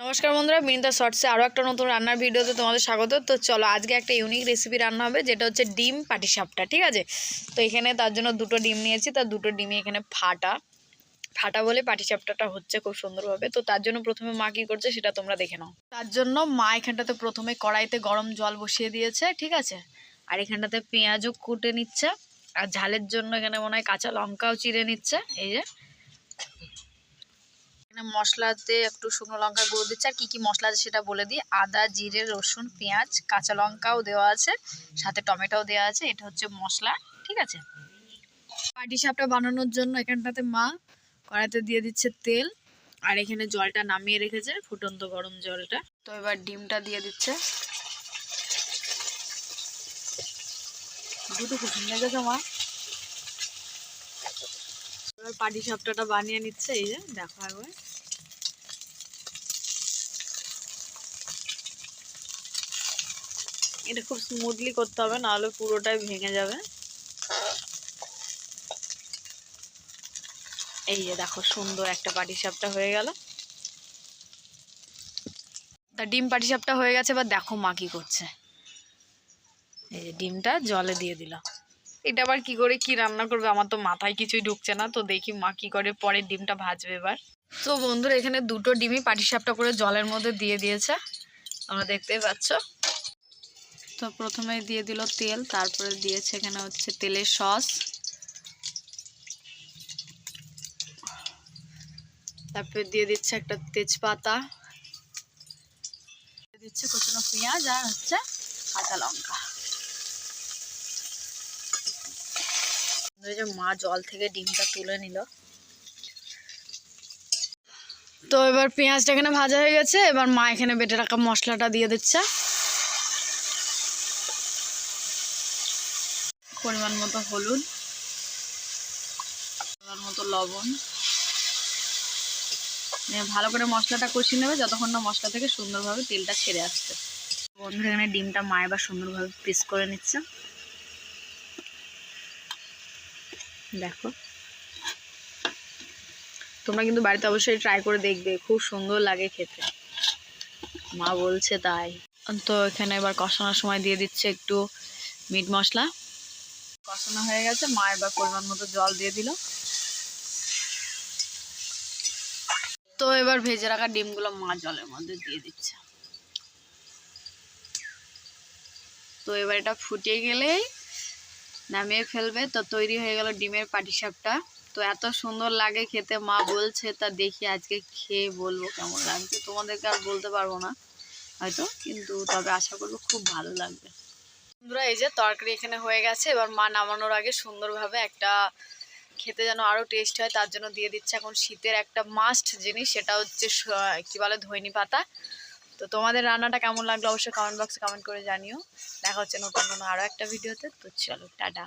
নমস্কার বন্ধুরা বিনিতা শর্টসে আরও একটা নতুন রান্নার ভিডিওতে তোমাদের স্বাগত। তো চলো, আজকে একটা ইউনিক রেসিপি রান্না হবে, যেটা হচ্ছে ডিম পাটিসাপটা ঠিক আছে? তো এখানে তার জন্য দুটো ডিম নিয়েছি, তার দুটো ডিমই এখানে ফাটা। ফাটা বলে পাটিসাপটাটা হচ্ছে খুব সুন্দরভাবে। তো তার জন্য প্রথমে মা কী করছে সেটা তোমরা দেখে নাও। তার জন্য মা এখানটাতে প্রথমে কড়াইতে গরম জল বসিয়ে দিয়েছে, ঠিক আছে? আর এখানটাতে পেঁয়াজও কুটে নিচ্ছে। আর ঝালের জন্য এখানে মনে হয় কাঁচা লঙ্কাও চিড়ে নিচ্ছে, এই যে। এখানে মশলাতে একটু শুকনো লঙ্কা গুঁড়ো দিচ্ছে। আর কী কী মশলা আছে সেটা বলে দিই। আদা, জিরে, রসুন, পেঁয়াজ, কাঁচা লঙ্কাও দেওয়া আছে। সাথে টমেটোও দেওয়া আছে। এটা হচ্ছে মশলা। ঠিক আছে? পাটি সাপটা বানানোর জন্য এখানটাতে মা কড়াইতে দিয়ে দিচ্ছে তেল। আর এখানে জলটা নামিয়ে রেখেছে, ফুটন্ত গরম জলটা। তো এবার ডিমটা দিয়ে দিচ্ছে। দুটো কুসুম লেগেছে মা। এবার পাটি সাপটাটা বানিয়ে নিচ্ছে, এই যে, দেখো একবার। এটা খুব স্মুথলি করতে হবে, নাহলে পুরোটাই ভেঙে যাবে। এই যে, দেখো সুন্দর একটা পাটি সাপটা হয়ে গেল। তা ডিম পাটি সাপটা হয়ে গেছে, এবার দেখো মা কি করছে। এই যে, ডিমটা জলে দিয়ে দিল। এটা আবার কি করে কি রান্না করবে? আমার তো মাথায় কিছুই ঢুকছে না। তো দেখি মা কি করে পরে ডিমটা ভাজবে এবার। তো বন্ধুরা, এখানে দুটো ডিমই পাটিসাপটা করে জলের মধ্যে দিয়ে দিয়েছে। তোমরা দেখতেই পাচ্ছ। তো প্রথমে দিয়ে দিল তেল, তারপরে দিয়েছে এখানে হচ্ছে তেলের সস। তারপরে দিয়ে দিচ্ছে একটা তেজপাতা। দিচ্ছে কুচনো পেঁয়াজ আর হচ্ছে কাঁচা লঙ্কা। যে মা জল থেকে ডিমটা তুলে নিল। তো এবার পেঁয়াজটা এখানে ভাজা হয়ে গেছে, এবার মা এখানে বেটে রাখা মশলাটা দিয়ে দিচ্ছে। পরিমাণ মতো হলুদ মতো লবণ। ভালো করে মশলাটা কষিয়ে নেবে যতক্ষণ না মশলা থেকে সুন্দরভাবে তেলটা ছেড়ে আসছে। বন্ধুরা, এখানে ডিমটা মা এবার সুন্দরভাবে পিস করে নিচ্ছে। দেখো। তোমরা কিন্তু বাড়িতে অবশ্যই ট্রাই করে দেখবে, খুব সুন্দর লাগে খেতে। মা বলছে তাই। তো এখানে এবার কষানোর সময় দিয়ে দিচ্ছে একটু মিট মশলা। কষানো হয়ে গেছে, মা এবার পরিমাণ মতো জল দিয়ে দিল। তো এবার ভেজে রাখা ডিমগুলো মা জলের মধ্যে দিয়ে দিচ্ছে। তো এবার এটা ফুটে গেলেই নামিয়ে ফেলবে। তো তৈরি হয়ে গেল ডিমের পাটিসাপটা। তো এত সুন্দর লাগে খেতে। মা বলছে, তা দেখি আজকে খেয়ে বলব কেমন লাগছে? তোমাদেরকে আর বলতে পারব না হয়তো, কিন্তু তবে আশা করব খুব ভালো লাগবে। বন্ধুরা, এই যে তরকারি এখানে হয়ে গেছে। এবার মা নামানোর আগে সুন্দরভাবে একটা খেতে যেন আরও টেস্ট হয়। তার জন্য দিয়ে দিচ্ছে এখন শীতের একটা মাস্ট জিনিস। সেটা হচ্ছে কী বলে ধইনি পাতা তো তোমাদের রান্নাটা কেমন লাগল অবশ্যই কমেন্ট বক্সে কমেন্ট করে জানিও। দেখা হচ্ছে নতুন কোনো আরও একটা ভিডিওতে তো চলো, টাটা।